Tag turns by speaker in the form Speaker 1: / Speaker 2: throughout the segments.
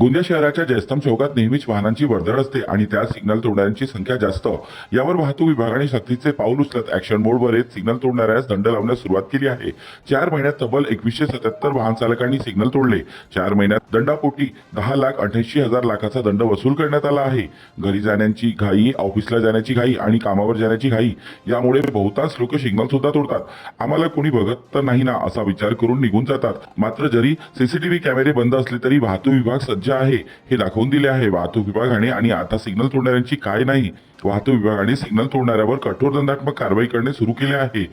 Speaker 1: गोंदिया शहराच्या जयस्तंभ चौकात नेहमीच वाहनांची वर्दळ असते आणि त्यात सिग्नल तोडणाऱ्यांची संख्या जास्त. यावर वाहतूक विभागाने सक्तीचे पाऊल उचलत ऍक्शन मोडवर येत सिग्नल तोडणाऱ्यास दंड लावण्यास सुरुवात केली आहे. चार महिन्यात तब्बल एकवीसशे सत्याहत्तर वाहन चालकांनी सिग्नल तोडले. चार महिन्यात दंडापोटी दहा लाख अठ्याऐंशी हजार लाखाचा दंड वसूल करण्यात आला आहे. घरी जाण्याची घाई ऑफिसला जाण्याची घाई आणि कामावर जाण्याची घाई यामुळे बहुतांश लोक सिग्नल सुद्धा तोडतात. आम्हाला कोणी बघत तर नाही ना असा विचार करून निघून जातात. मात्र जरी सीसीटीव्ही कॅमेरे बंद असले तरी वाहतूक विभाग सज्ज आहे हे दाखवून दिले आहे वाहतूक विभागाने. आणि आता सिग्नल तोडणाऱ्यांची काय नाही वाहतूक विभागाने सिग्नल तोडणाऱ्यावर कठोर दंडात्मक कारवाई करणे सुरू केले आहे.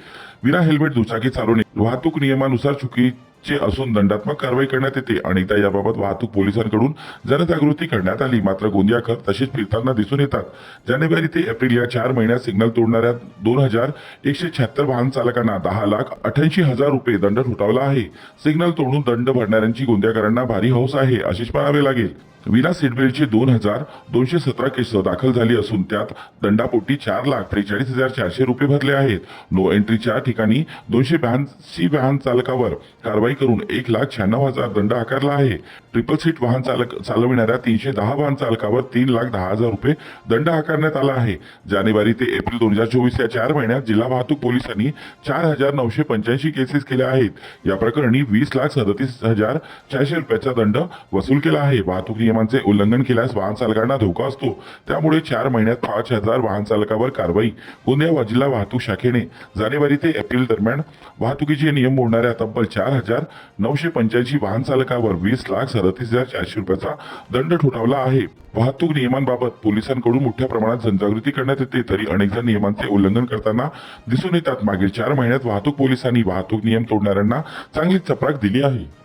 Speaker 1: विना हेल्मेट दुचाकी चालवणे वाहतूक नियमानुसार चुकी चे असून दंडात्मक कारवाई करण्यात येते. अनेकदा याबाबत वाहतूक पोलिसांकडून जनजागृती करण्यात आली. मात्र गोंदियाकर तशीच फिरताना दिसून येतात. जानेवारी ते एप्रिल या चार महिन्यात सिग्नल तोडणाऱ्या दोन हजार एकशे शहात्तर वाहन चालकांना दहा लाख अठ्याऐंशी हजार रुपये दंड ठोठावला आहे. सिग्नल तोडून दंड भरणाऱ्यांची गोंदियाकरांना भारी हौस आहे अशीच म्हणावे लागेल. विना सीटबेल्टची दोन हजार दोनशे सतरा केस दाखल झाली असून त्यात दंडापोटी चार लाख त्रेचाळीस हजार चारशे रुपये भरले आहेत. नो एंट्रीच्या ठिकाणी दोनशे ब्याऐंशी वाहन चालकावर कारवाई करून एक लाख शहाण्णव हजार दंड आकारला आहे. ट्रिपल सीट वाहन चालक चालविणाऱ्या तीनशे दहा वाहन चालकावर तीन लाख दहा हजार रुपये दंड आकारण्यात आला आहे. जानेवारी ते एप्रिल दोन हजार चोवीस या चार महिन्यात जिल्हा वाहतूक पोलिसांनी चार हजार नऊशे पंच्याऐंशी केसेस केल्या आहेत. या प्रकरणी वीस लाख सदतीस हजार चारशे रुपयाचा दंड वसूल केला आहे. वाहतूक नियमांचे उल्लंघन केल्यास वाहन चालकांना धोका असतो. त्यामुळे चार महिन्यात पाच हजार वाहन चालकावर कारवाई. गोंदिया जिल्हा वाहतूक शाखेने जानेवारी ते एप्रिल दरम्यान वाहतुकीचे नियम मोडणाऱ्या तब्बल चार हजार नऊशे पंच्याऐंशी वाहन चालकावर वीस लाख सदतीस हजार चारशे रुपयाचा दंड ठोठावला आहे. वाहतूक नियमांबाबत पोलिसांकडून मोठ्या प्रमाणात जनजागृती करण्यात येते. तरी अनेक जण नियमांचे उल्लंघन करताना दिसून येतात. मागील चार महिन्यात वाहतूक पोलिसांनी वाहतूक नियम तोडणाऱ्यांना चांगली चपराक दिली आहे.